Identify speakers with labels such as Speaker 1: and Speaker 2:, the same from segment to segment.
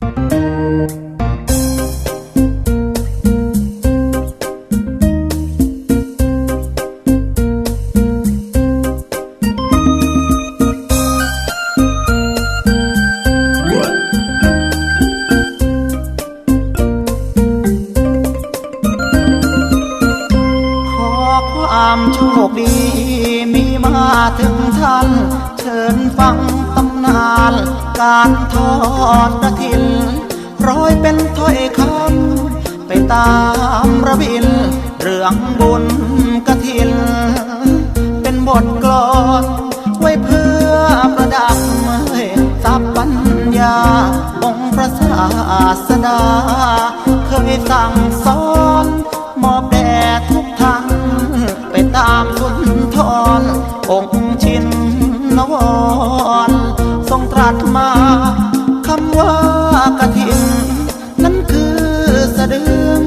Speaker 1: ข ความโชคดีมีมาถึงท่าน เชิญฟังตำนาน การทอดกระถินร้อยเป็นถ้อยคำไปตามระบิน เรื่องบุญกระถินเป็นบทกลอนไว้เพื่อประดับทรัพย์ปัญญาองค์พระศาสดา เคยสั่งสอน ทรงตรัสมาคำว่ากฐินนั้นคือสะดึง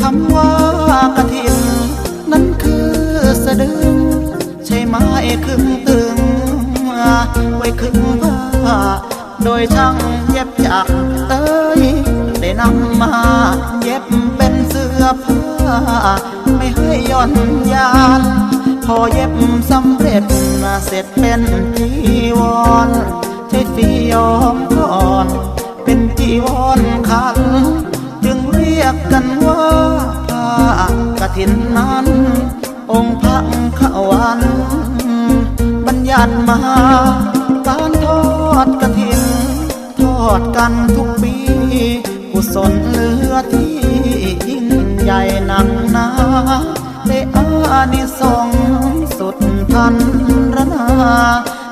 Speaker 1: คำว่ากฐินนั้นคือสะดึง ใช่ไหมครึ่งตึงไว้ครึ่งผ้ โดยช่างเย็บจากเอ้ยได้นำมาเย็บเป็นเสื้อผ้า ไม่ให้ย่อนยาน พอเย็บสำเร็จเสร็จเป็นจีวรใช้สียอมก่อน เป็นจีวรคัน จึงเรียกกันว่าผ้ากฐินนั้น องค์พระขวัน บัญญัติมา อดกันทุกปี กุศลเหลือที่ยิ่งใหญ่หนักหนาได้อานิสงส์สุดพันรนา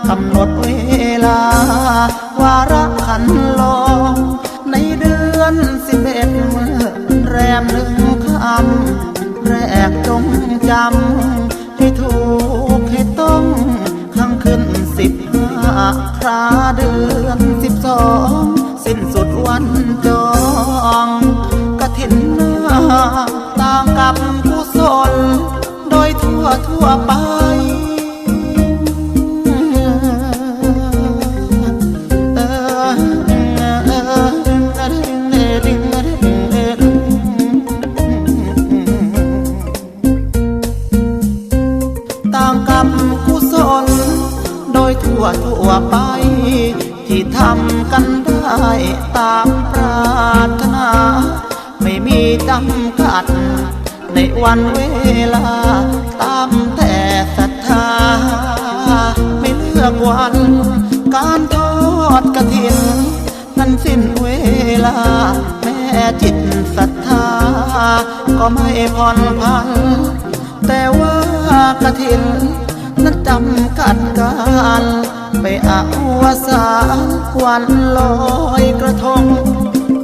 Speaker 1: กำหนดเวลา วาระขันลงในเดือนสิบเอ็ดเมื่อแรมหนึ่งคำแรกจงจำให้ถูกให้ต้องข้งขึ้นสิบห้าคราเดือน องสิ้นสุดวันจองกฐินนาต่างกับกุศลโดยทั่วทั่วไปต่างกับกุศลโดยทั่วทั่วไป ที่ทำกันได้ตามปรารถนา ไม่มีจำกัด ในวันเวลา ตามแต่ศรัทธา ไม่เลือกวัน การทอดกระถิน นั้นสิ้นเวลา แม่จิตศรัทธา ก็ไม่ผ่อนพัน แต่ว่ากระถิน นั้นจำกัดการ ไปอาวสานวันลอยกระทง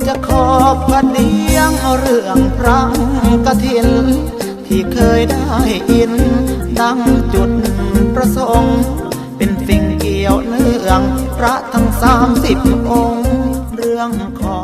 Speaker 1: จะขอบพระเดียงเรื่องพระกฐิน ที่เคยได้ยิน ดังจุดประสงค์ เป็นสิ่งเกี่ยวเนื่อง พระทั้งสามสิบองค์ เรื่องของ